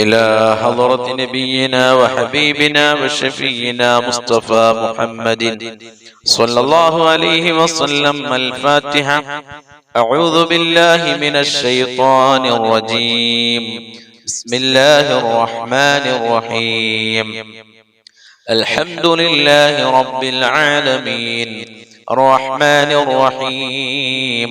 إلى حضرة نبينا وحبيبنا وشفينا مصطفى محمد صلى الله عليه وسلم الفاتحة أعوذ بالله من الشيطان الرجيم بسم الله الرحمن الرحيم الحمد لله رب العالمين الرحمن الرحيم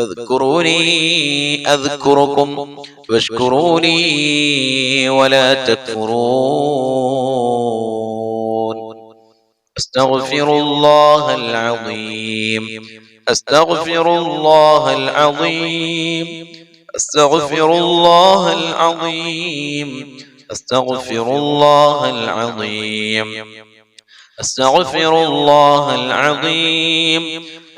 فاذكروني أذكركم واشكروني ولا تكفرون. أستغفر الله العظيم. أستغفر الله العظيم. أستغفر الله العظيم. أستغفر الله العظيم. أستغفر الله العظيم.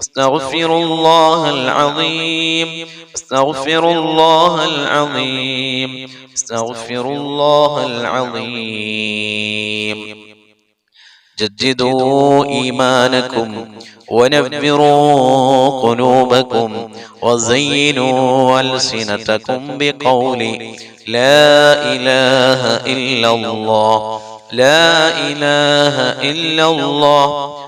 أستغفر الله العظيم. أستغفر الله العظيم. أستغفر الله العظيم. جددوا إيمانكم ونفروا قلوبكم وزينوا ألسنتكم بقول لا إله إلا الله. لا إله إلا الله.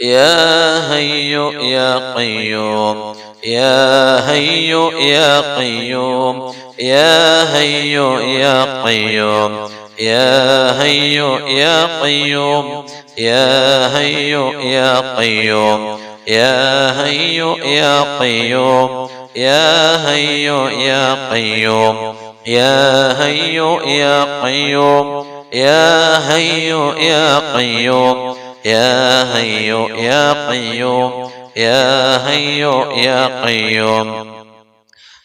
يا هي يا قيوم يا حي يا قيوم يا حي يا قيوم يا حي يا قيوم يا حي يا قيوم يا حي يا قيوم يا حي يا قيوم يا حي يا قيوم يا حي يا قيوم. يا هي يا قيوم يا هي يا قيوم.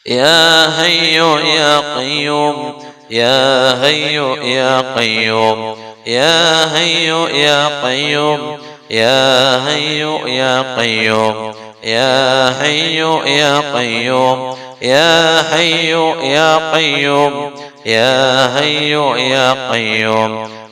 يا هي يا قيوم يا هي يا قيوم. يا هي يا قيوم يا هي يا قيوم. يا هي يا قيوم يا هي يا قيوم. يا هي يا قيوم.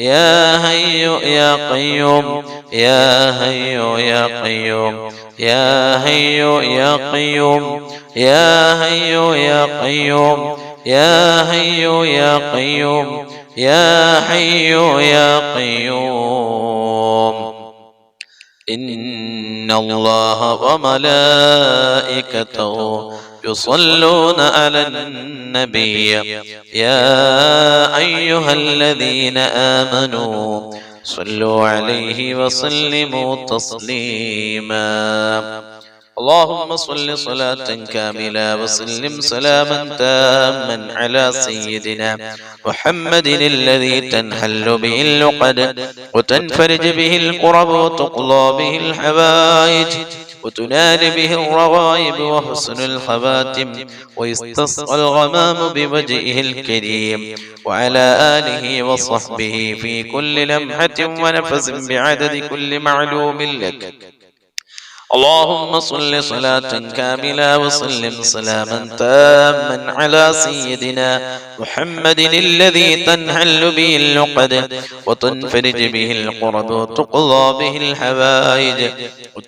يا حي يا قيوم يا حي يا قيوم يا حي يا قيوم يا حي يا قيوم يا حي يا قيوم يا حي يا قيوم. إن الله وملائكته يصلون على النبي. يا أيها الذين آمنوا صلوا عليه وسلموا تسليما. اللهم صل صلاة كاملة وسلم سلاما تاما على سيدنا محمد الذي تنحل به اللقد وتنفرج به القرب وتقضى به الحوائج. وتنال به الرغائب وحسن الخواتم ويستسقى الغمام بوجهه الكريم وعلى آله وصحبه في كل لمحة ونفس بعدد كل معلوم لك. اللهم صل صلاة كاملة وسلم سلاما تاما على سيدنا محمد الذي تنحل به اللقد وتنفرج به القرب وتقضى به الحوائج.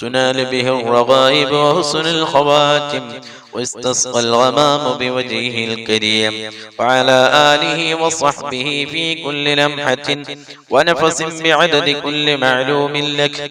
وتنال به الرغائب وحسن الخواتم واستسقى الغمام بوجهه الكريم وعلى آله وصحبه في كل لمحة ونفس بعدد كل معلوم لك.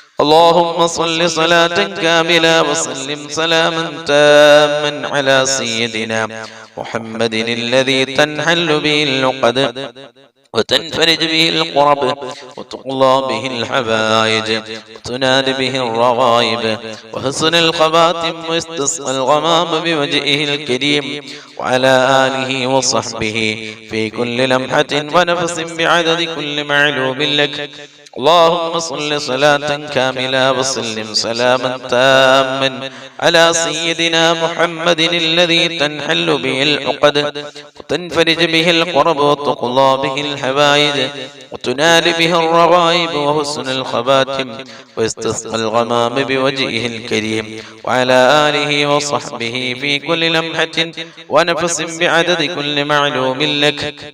اللهم صل صلاة كاملة وسلم سلاما تاما على سيدنا محمد الذي تنحل به اللقد وتنفرج به القرب وتقضى به الحبائج وتناد به الرغائب وحسن الخواتم واستسقى الغمام بوجهه الكريم وعلى آله وصحبه في كل لمحة ونفس بعدد كل معلوم لك اللهم صل صلاة كاملة وسلم سلاما تاما على سيدنا محمد الذي تنحل به العقد وتنفرج به القرب وتقضى به الحوائج وتنال به الرغائب وحسن الخواتم ويستسقى الغمام بوجهه الكريم وعلى آله وصحبه في كل لمحة ونفس بعدد كل معلوم لك.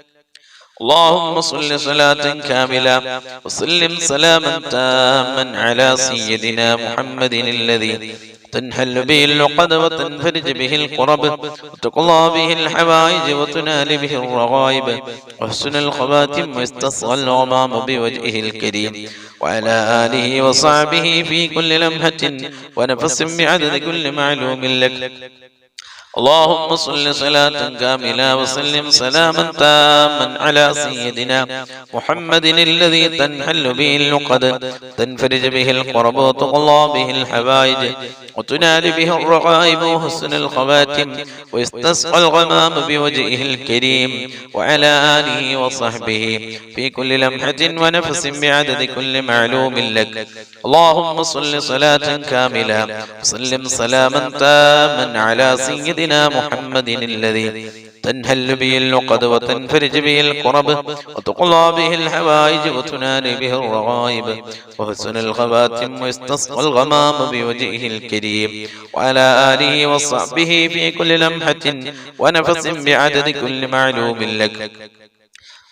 اللهم صل صلاة كاملة وسلم سلاما تاما على سيدنا محمد الذي تنحل به اللقد وتنفرج به القرب وتقضى به الحوائج وتنال به الرغائب وحسن الخواتم ويستصغى الغمام بوجهه الكريم وعلى آله وصحبه في كل لمحة ونفس بعدد كل معلوم لك. اللهم صل صلاة كاملة وسلم سلاما تاما على سيدنا محمد الذي تنحل به اللقد تنفرج به القرب وتقضى به الحوائج وتنال به الرغائب وحسن الخواتم ويستسقى الغمام بوجهه الكريم وعلى آله وصحبه في كل لمحة ونفس بعدد كل معلوم لك. اللهم صل صلاة كاملة وسلم سلاما تاما على سيدنا سيدنا محمد الذي تنهل به اللقد وتنفرج به القرب وتقضى به الحوائج وتنال به الرغائب وحسن الخواتم ويستسقى الغمام بوجهه الكريم وعلى آله وصحبه في كل لمحة ونفس بعدد كل معلوم لك.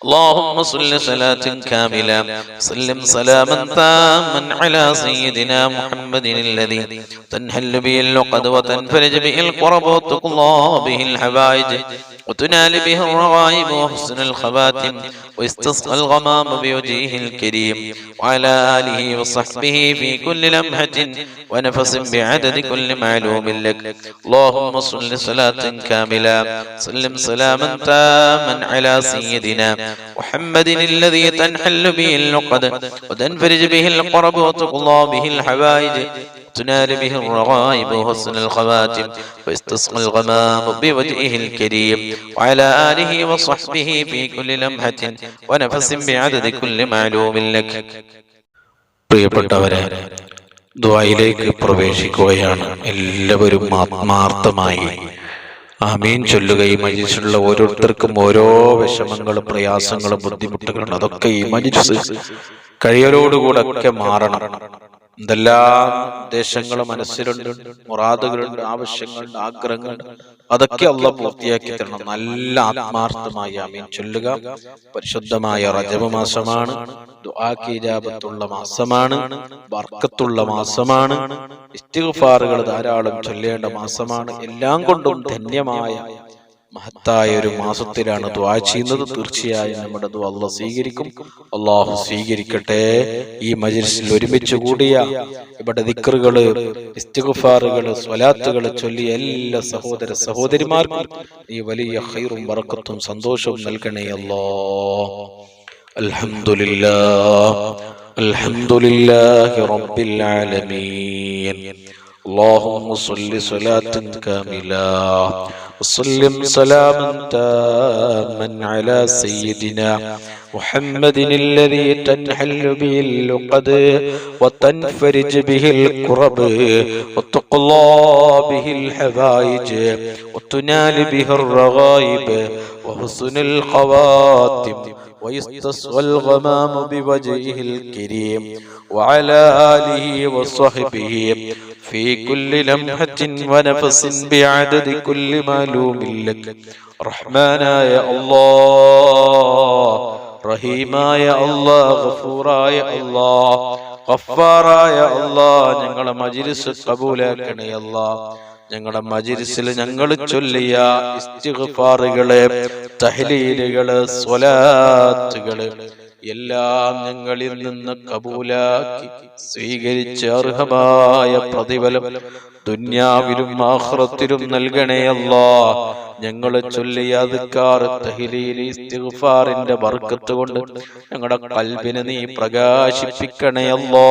اللهم صل صلاة كاملة. سلم سلاما تاما على سيدنا محمد الذي تنحل به اللقد وتنفرج به القرب وتقضى به الحوائج وتنال به الرغائب وحسن الخواتم ويستسقى الغمام بوجهه الكريم وعلى آله وصحبه في كل لمحة ونفس بعدد كل معلوم لك. اللهم صل صلاة كاملة. سلم سلاما تاما على سيدنا محمد الذي تنحل به اللقد وتنفرج به القرب وتقضى به الحوائج تنال به الرغائب وحسن الخواتم ويستسقى الغمام بوجهه الكريم وعلى آله وصحبه في كل لمحة ونفس بعدد كل معلوم لك പ്രിയപ്പെട്ടവരെ ദ്വായിലേക്ക് പ്രവേശിക്കുകയാണ് എല്ലാവരും ആത്മാർത്ഥമായി ആമീൻ ചൊല്ലുകയും മജിസുള്ള ഓരോരുത്തർക്കും ഓരോ വിഷമങ്ങളും പ്രയാസങ്ങളും ബുദ്ധിമുട്ടുകളും അതൊക്കെ ഈ മജിസ് കഴിയലോടുകൂടെ ഒക്കെ മാറണം. എന്തെല്ലാം ഉദ്ദേശങ്ങൾ മനസ്സിലുണ്ട് മുറാദുകളുണ്ട് ആവശ്യങ്ങളുണ്ട് ആഗ്രഹങ്ങളുണ്ട് അതൊക്കെ അല്ല പൂർത്തിയാക്കി തരണം. നല്ല ആത്മാർത്ഥമായി അമീൻ ചൊല്ലുക. പരിശുദ്ധമായ റജബ് മാസമാണ്. ദുആക്കീജാബത്തുള്ള മാസമാണ്. വർക്കത്തുള്ള മാസമാണ്. ഇസ്തിഗ്ഫാറുകൾ ധാരാളം ചൊല്ലേണ്ട മാസമാണ്. എല്ലാം കൊണ്ടും ധന്യമായ മഹത്തായ ഒരു മാസത്തിലാണ് ദ്വാ ചെയ്യുന്നത്. തീർച്ചയായും നമ്മുടെ ദ്വാ അള്ളാഹ് സ്വീകരിക്കും. അള്ളാഹു സ്വീകരിക്കട്ടെ. ഈ മജിൽസിൽ ഒരുമിച്ച് കൂടിയ ഇവിടെ ദിക്കറുകൾ ഇസ്തിഗുഫാറുകൾ സ്വലാത്തുകൾ ചൊല്ലി എല്ലാ സഹോദര സഹോദരിമാർക്കും ഈ വലിയ ഹൈറും വറക്കത്തും സന്തോഷവും നൽകണേ അല്ലോ റബ്ബിൽ ആലമീൻ. اللهم صل صلاة كاملة وسلم سلاما تاما على سيدنا محمد الذي تنحل به اللقد وتنفرج به الكرب وتقضى به الحوائج وتنال به الرغائب وحسن الخواتم ويستصغى الغمام بوجهه الكريم وعلى آله وصحبه في كل لمحة ونفس بعدد كل معلوم لك رحمن يا الله റഹീമായ അള്ളാ ഗഫൂറായ അള്ളാ ഗഫാറായ അള്ളാ ഞങ്ങളെ മജിലിസ് കബൂലാക്കണേ അള്ളാ ഞങ്ങളുടെ മജിലിസിൽ ഞങ്ങൾ ചൊല്ലിയ ഇസ്തിഗ്ഫാറുകള് തഹ്ലീലുകള് സ്വലാത്തുകള് എല്ലാം ഞങ്ങളിൽ നിന്ന് കബൂലാക്കി സ്വീകരിച്ച് അർഹമായ പ്രതിഫലം ദുന്യാവിലും ആഹ്റത്തിലും നൽകണേ അല്ലാ. ഞങ്ങളെ ചൊല്ലിയ ഇസ്തിഗ്ഫാറിന്റെ ബർക്കത്ത് കൊണ്ട് ഞങ്ങളുടെ കൽബിനെ നീ പ്രകാശിപ്പിക്കണേ അല്ലാ.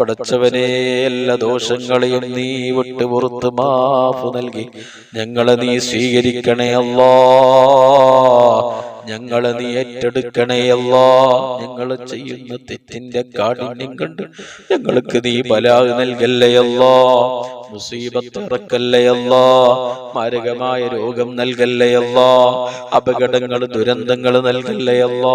പടച്ചവനെ എല്ലാ ദോഷങ്ങളെയും നീ വിട്ട് പുറത്ത് മാഫ് നൽകി. ഞങ്ങളെ നീ സ്വീകരിക്കണേ അല്ലോ. ഞങ്ങളെ നീ ഏറ്റെടുക്കണേ അല്ലാ. ഞങ്ങൾ ചെയ്യുന്ന തെറ്റിന്റെ കാഠിന്യം കണ്ട് ഞങ്ങൾക്ക് നീ ബലാഹ് നൽകല്ലയല്ല അല്ലാ. മുസീബത്ത് ഇറക്കല്ലേ അല്ലാ. മാരകമായ രോഗം നൽകല്ലയല്ല അപകടങ്ങൾ ദുരന്തങ്ങൾ നൽകല്ലേ അല്ലാ.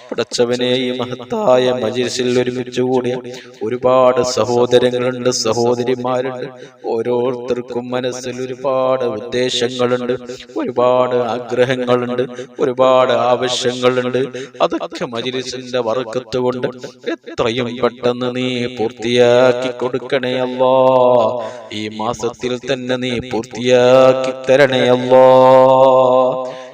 പടച്ചവനെ ഈ മഹത്തായ മജിൽസിൽ ഒരുമിച്ചുകൂടി ഒരുപാട് സഹോദരങ്ങളുണ്ട് സഹോദരിമാരുണ്ട്. ഓരോരുത്തർക്കും മനസ്സിൽ ഒരുപാട് ഉദ്ദേശങ്ങളുണ്ട് ഒരുപാട് ആഗ്രഹങ്ങളുണ്ട് ഒരുപാട് ആവശ്യങ്ങളുണ്ട്. അതൊക്കെ മജിലിസിന്റെ വർക്കത്ത് കൊണ്ട് എത്രയും പെട്ടെന്ന് നീ പൂർത്തിയാക്കി കൊടുക്കണേ അല്ലാ. ഈ മാസത്തിൽ തന്നെ നീ പൂർത്തിയാക്കി തരണേ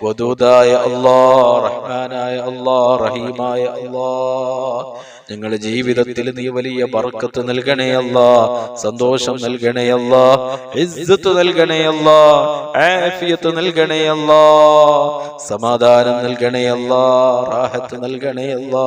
വദൂദായ അള്ളാ റഹ്മാനായ അള്ളാ റഹീമായ അള്ളാ ഞങ്ങളുടെ ജീവിതത്തിൽ നീ വലിയ ബർക്കത്ത് നൽകണേ അല്ലാ സന്തോഷം നൽകണേ അല്ലാ ഇസ്സത്ത് നൽകണേ അല്ലാ ആഫിയത്ത് നൽകണേ അല്ലാ സമാധാനം നൽകണേ അല്ലാ റാഹത്ത് നൽകണേ അല്ലാ.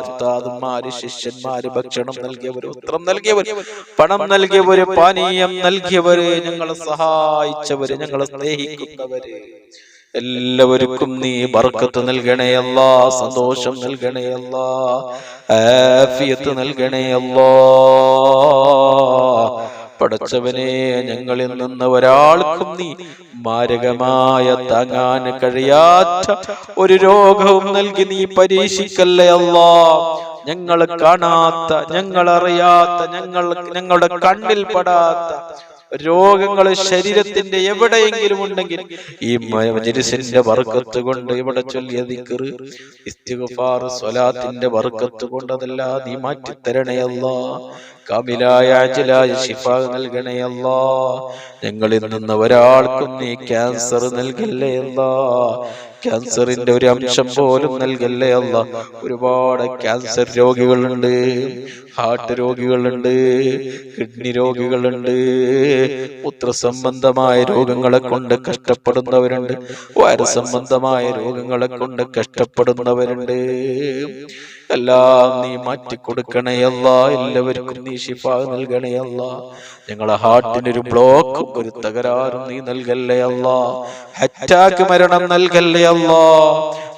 ഉസ്താദുമാര് ശിഷ്യന്മാര് ഭക്ഷണം നൽകിയവര് ഉത്രം നൽകിയവര് പണം നൽകിയവര് പാനീയം നൽകിയവര് ഞങ്ങളെ സഹായിച്ചവര് ഞങ്ങളെ സ്നേഹിക്കുന്നവര്. എല്ലാവർക്കും നീ ബർക്കത്ത് നൽകണേ അല്ലാ സന്തോഷം നൽകണേ അല്ലാ ആഫിയത്ത് നൽകണേ അല്ലാ. പടച്ചവനെ ഞങ്ങളിൽ നിന്ന് ഒരാൾക്കും നീ മാരകമായ താങ്ങാൻ കഴിയാത്ത ഒരു രോഗവും നൽകി നീ പരീക്ഷിക്കല്ലേ അല്ലാ? ഞങ്ങൾ കാണാത്ത ഞങ്ങൾ അറിയാത്ത ഞങ്ങൾ ഞങ്ങളുടെ കണ്ണിൽ പെടാത്ത രോഗങ്ങൾ ശരീരത്തിന്റെ എവിടെയെങ്കിലും ഉണ്ടെങ്കിൽ ഈ മജിരിസിന്റെ വർക്കത്ത് കൊണ്ട് ഇവിടെ ചൊല്ലിയ ദിക്ർ ഇസ്തിഗ്ഫാർ സ്വലാത്തിന്റെ വർക്കത്ത് കൊണ്ട് അതെല്ലാം നീ മാറ്റി തരണേ അല്ലാ. കാമിലായ അജലായ ശിഫ നൽകണേ അല്ലാ. ഞങ്ങളിൽ നിന്ന് ഒരാൾക്കും നീ ക്യാൻസർ നൽകല്ലേ അല്ലാ. ക്യാൻസറിന്റെ ഒരു അംശം പോലും നൽകല്ലേ അല്ല. ഒരുപാട് ക്യാൻസർ രോഗികളുണ്ട് ഹാർട്ട് രോഗികളുണ്ട് കിഡ്നി രോഗികളുണ്ട് പുത്രസംബന്ധമായ രോഗങ്ങളെ കൊണ്ട് കഷ്ടപ്പെടുന്നവരുണ്ട് വയറ് സംബന്ധമായ രോഗങ്ങളെ കൊണ്ട് കഷ്ടപ്പെടുന്നവരുണ്ട്. എല്ലാം നീ മാറ്റി കൊടുക്കണയല്ല എല്ലാവർക്കും നീ ഷിഫ നൽകണയല്ല ഞങ്ങളെ ഹാർട്ടിനൊരു ബ്ലോക്കും ഒരു തകരാറും നീ നൽകല്ലേ അല്ല. അറ്റാക്ക് മരണം നൽകല്ലേ അല്ല.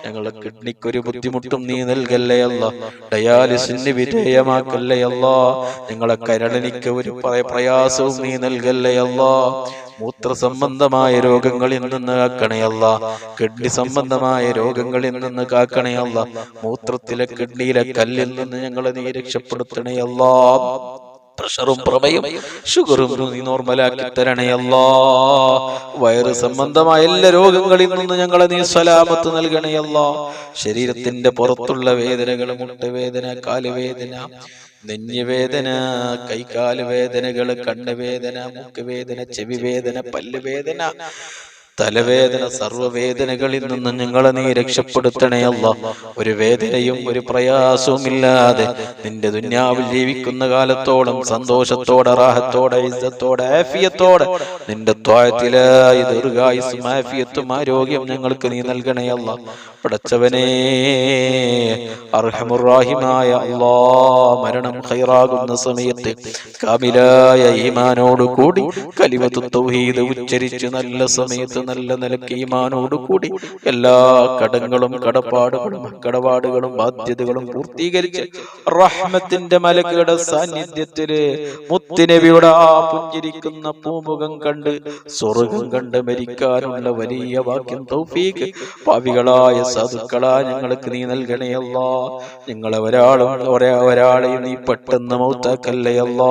ഞങ്ങളെ കിഡ്നിക്ക് ഒരു ബുദ്ധിമുട്ടും നീ നൽകല്ലേ അല്ല. ഡയാലിസിന് വിധേയമാക്കല്ലയല്ല ഞങ്ങളെ കരളനിക്ക് ഒരു പ്ര- പ്രയാസവും നീ നൽകല്ലേ അല്ല. മൂത്ര സംബന്ധമായ രോഗങ്ങളിൽ നിന്ന് കാക്കണയല്ല കിഡ്നി സംബന്ധമായ രോഗങ്ങളിൽ നിന്ന് കാക്കണയല്ല മൂത്രത്തിലെ കിഡ്നിയിലെ കല്ലിൽ നിന്ന് ഞങ്ങളെ നീ രക്ഷപ്പെടുത്തണയല്ല പ്രഷറും പ്രമയും ഷുഗറും നീ നോർമലാക്കി തരണയല്ല വയറ് സംബന്ധമായ എല്ലാ രോഗങ്ങളിൽ നിന്ന് ഞങ്ങളെ നീ സലാമത്ത് നൽകണയല്ല ശരീരത്തിന്റെ പുറത്തുള്ള വേദനകൾ മുട്ടുവേദന കാലുവേദന നെഞ്ഞുവേദന കൈകാൽ വേദനകൾ കണ്ണുവേദന മുക്കുവേദന ചെവി വേദന പല്ലുവേദന തലവേദന സർവവേദനകളിൽ നിന്ന് ഞങ്ങളെ നീ രക്ഷപ്പെടുത്തണേ അല്ല. ഒരു വേദനയും ഒരു പ്രയാസവും ഇല്ലാതെ നിന്റെ ദുന്യാവിൽ ജീവിക്കുന്ന കാലത്തോളം സന്തോഷത്തോടെ റാഹത്തോടെ ഇസ്സത്തോടെ ആഫിയത്തോടെ നിന്റെ ത്വായത്തിലായി ദീർഘായുസും ആഫിയത്തും ആരോഗ്യം ഞങ്ങൾക്ക് നീ നൽകണേ അല്ല. പടച്ചവനെ അർഹമുറാഹിമായ അല്ലാ മരണം ഖൈറാകുന്ന സമയത്ത് കാമിലായ ഈമാനോട് കൂടി കലിമത്തു തൗഹീദ് ഉച്ചരിച്ച് നല്ല സമയത്ത് നല്ല നിലയ്ക്ക് ഈമാനോടുകൂടി എല്ലാ കടങ്ങളും കടപ്പാടുകളും കടപാടുകളും ബാധ്യതകളും പൂർത്തീകരിച്ച് റഹ്മത്തിന്റെ മലക്കുകളുടെ സാന്നിധ്യത്തിൽ മുത്തുനബിയുടെ ആ പുഞ്ചിരിക്കുന്ന പൂമുഖം കണ്ട് സ്വർഗം കണ്ട് മരിക്കാനുള്ള വലിയ വാക്യം തൗഫീഖ് പാവികളായ സാധുക്കളാ ഞങ്ങൾക്ക് നീ നൽകണയല്ല. ഞങ്ങളെ ഒരാളും ഒരേ ഒരാളെയും നീ പെട്ടെന്ന് മൗത്താക്കല്ലയല്ല.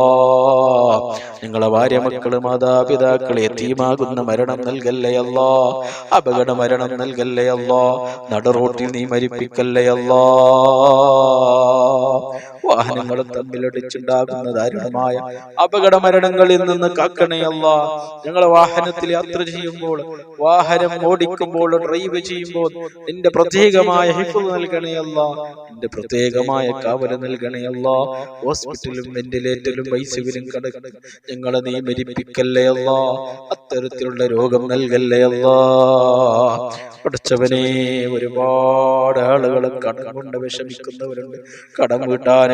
ഞങ്ങളെ ഭാര്യ മക്കൾ മാതാപിതാക്കളെ തീമാകുന്ന മരണം നൽകല്ലേ അല്ലാ അപകട മരണം നൽകല്ലേ അല്ലാ നടറോട്ടിൽ നീ മരിപ്പിക്കല്ലേ അല്ലാ വാഹനങ്ങൾ തമ്മിലടിച്ചുണ്ടാകുന്ന ദാരുണമായ അപകട മരണങ്ങളിൽ നിന്ന് കാക്കണയല്ല ഞങ്ങൾ വാഹനത്തിൽ യാത്ര ചെയ്യുമ്പോൾ വാഹനം ഓടിക്കുമ്പോൾ ഡ്രൈവ് ചെയ്യുമ്പോൾ നിന്റെ പ്രത്യേകമായ ഹിഫ് നൽകണയല്ല നിന്റെ പ്രത്യേകമായ കാവൽ നൽകണയല്ല ഹോസ്പിറ്റലും വെന്റിലേറ്ററിലും വൈസുവിനും കടക്കുന്ന ഞങ്ങളെ നീ മരിപ്പിക്കല്ലേ അല്ല. അത്തരത്തിലുള്ള രോഗം നൽകല്ലേ അല്ല. പഠിച്ചവനെ ഒരുപാട് ആളുകൾ കടം കൊണ്ട് വിഷമിക്കുന്നവരുണ്ട്. കടം വീട്ടാൻ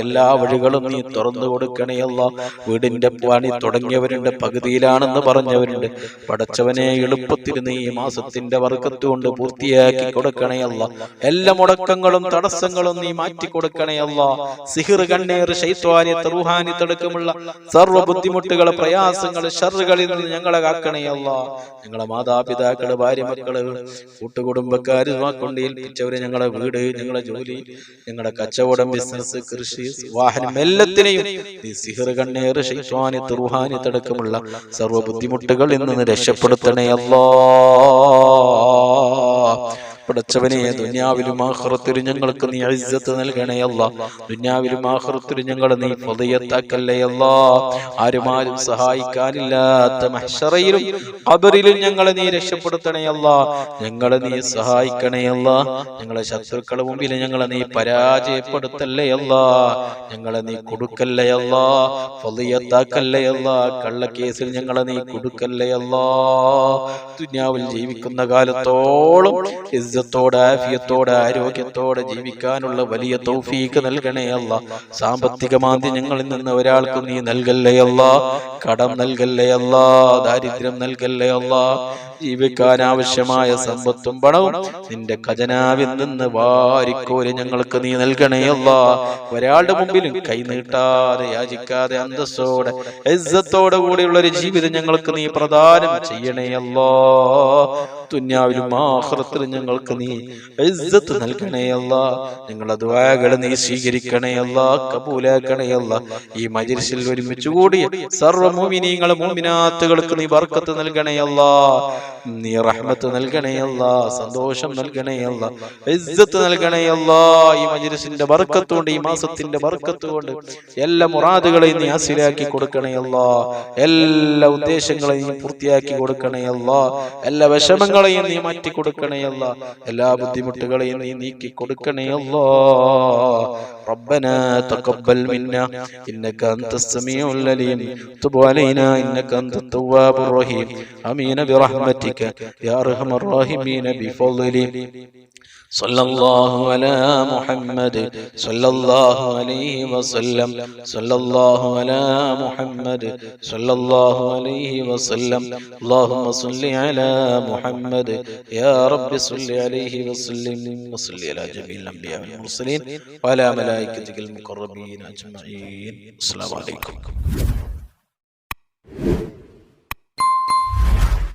എല്ലാ വഴികളും നീ തുറന്നു കൊടുക്കണയല്ല വീടിന്റെ പണി തുടങ്ങിയവരുണ്ട് പകുതിയിലാണെന്ന് പറഞ്ഞവരുണ്ട്. പടച്ചവനെ എളുപ്പത്തിൽ നീ ഈ മാസത്തിന്റെ വർക്കത്ത് കൊണ്ട് പൂർത്തിയാക്കി കൊടുക്കണയല്ല എല്ലാ മുടക്കങ്ങളും തടസ്സങ്ങളും നീ മാറ്റി കൊടുക്കണയല്ല സിഹിർ കണ്ണീർ തറുഹാനി റൂഹാനിത്തടക്കമുള്ള സർവ ബുദ്ധിമുട്ടുകൾ പ്രയാസങ്ങൾ ഷറുകളിൽ നിന്ന് ഞങ്ങളെ കാക്കണയല്ല ഞങ്ങളെ മാതാപിതാക്കൾ ഭാര്യ മക്കൾ കൂട്ടുകുടുംബക്കാര് കൊണ്ട് ഏൽപ്പിച്ചവര് ഞങ്ങളെ വീട് ഞങ്ങളുടെ ജോലി ഞങ്ങളുടെ കച്ചവടം ബിസിനസ് കൃഷി വാഹനം എല്ലാത്തിനെയും നീ സിഹർ കണ്ണേർ ഷൈത്വാനി തുർഹാനി തടക്കമുള്ള സർവ ബുദ്ധിമുട്ടുകൾ നിന്ന് രക്ഷപ്പെടുത്തണേ അല്ലാ. പടച്ചവനെ ദുന്യാവിലും ആഹ്റത്തിലും ഞങ്ങൾക്ക് നീ ഇസ്സത്ത് നൽകണേ അല്ല. ദുന്യാവിലും ആഹ്റത്തിലും ഞങ്ങളെ നീ ഫതയത്താക്കല്ലേ അല്ല. ആരും ആരും സഹായിക്കാനില്ലാത്ത മഹ്ശറയിലും ഖബറിലും ഞങ്ങളെ നീ രക്ഷപ്പെടുത്തണേ അല്ല. ഞങ്ങളെ നീ സഹായിക്കണേ അല്ല. ഞങ്ങളെ ശത്രുക്കളുടെ മുമ്പിൽ ഞങ്ങളെ നീ പരാജയപ്പെടുത്തല്ലേ അല്ല. ഞങ്ങളെ നീ കൊടുക്കല്ലേ അല്ല. ഫതയത്താക്കല്ലേ അല്ല. കള്ളക്കേസിൽ ഞങ്ങളെ നീ കൊടുക്കല്ലേ അല്ല. ദുന്യാവിൽ ജീവിക്കുന്ന കാലത്തോളം ഇസ്സത്തോടെ ആഫിയത്തോടെ ആരോഗ്യത്തോടെ ജീവിക്കാനുള്ള വലിയ തൗഫീക്ക് നൽകണേ അല്ല. സാമ്പത്തിക മാന്ദ്യം ഞങ്ങളിൽ നിന്ന് ഒരാൾക്കും നീ നൽകല്ലേ അല്ല. കടം നൽകല്ലേ അല്ല. ദാരിദ്ര്യം നൽകല്ലേ അല്ല. ജീവിക്കാൻ ആവശ്യമായ സമ്പത്തും പണവും നിന്റെ ഖജനാവിൽ നിന്ന് വാരിക്കോര് ഞങ്ങൾക്ക് നീ നൽകണേ അല്ല. ഒരാളുടെ മുമ്പിലും കൈനീട്ടാതെ യാചിക്കാതെ അന്തസ്സോടെ ഇസ്സത്തോടെ കൂടിയുള്ള ഒരു ജീവിതം ഞങ്ങൾക്ക് നീ പ്രദാനം ചെയ്യണേ അല്ലോ. ദുന്യാവിലും ആഹ്റത്തിലും ഞങ്ങൾക്ക് നീ ഇജ്ജത്ത് നൽകണേ അല്ല. ഞങ്ങളുടെ ദ്വാകൾ നീ സ്വീകരിക്കണേ അല്ല. കബൂലാക്കണേ അല്ല. ഈ മജിരിസിൽ ഒരുമിച്ച് കൂടിയ സർവ മോമിനീങ്ങളെ മോമിനാത്തുകൾക്ക് നീ ബർക്കത്ത് നൽകണേ അല്ല. നീ റഹ്മത്ത് നൽകണേ അല്ല. സന്തോഷം നൽകണേ അല്ല. നൽകണേയല്ല നൽകണേ അല്ല. ഈ മജിരിസിന്റെ ബർക്കത്ത് കൊണ്ട് ഈ മാസത്തിന്റെ ബർക്കത്ത് കൊണ്ട് എല്ലാ മുറാദുകളെയും നീ ഹാസിലാക്കി കൊടുക്കണേ അല്ല. എല്ലാ ഉദ്ദേശങ്ങളെയും നീ പൂർത്തിയാക്കി കൊടുക്കണേ അല്ല. എല്ലാ വിഷമങ്ങളെയും നീ മാറ്റി കൊടുക്കണേ അല്ല എല്ലാ ബുദ്ധിമുട്ടുകളെയും നീ നീക്കി കൊടുക്കണേ അല്ലാ ربنا تقبل منا إنك أنت السميع العليم تب علينا إنك أنت التواب الرحيم أمين برحمتك يا أرحم الراحمين بفضلك صلى الله على محمد صلى الله عليه وسلم صلى الله على محمد صلى الله عليه وسلم اللهم صل على محمد يا رب صل عليه وسلم وصل على جميع الأنبياء والمرسلين وعلى ملائكتك المقربين أجمعين السلام عليكم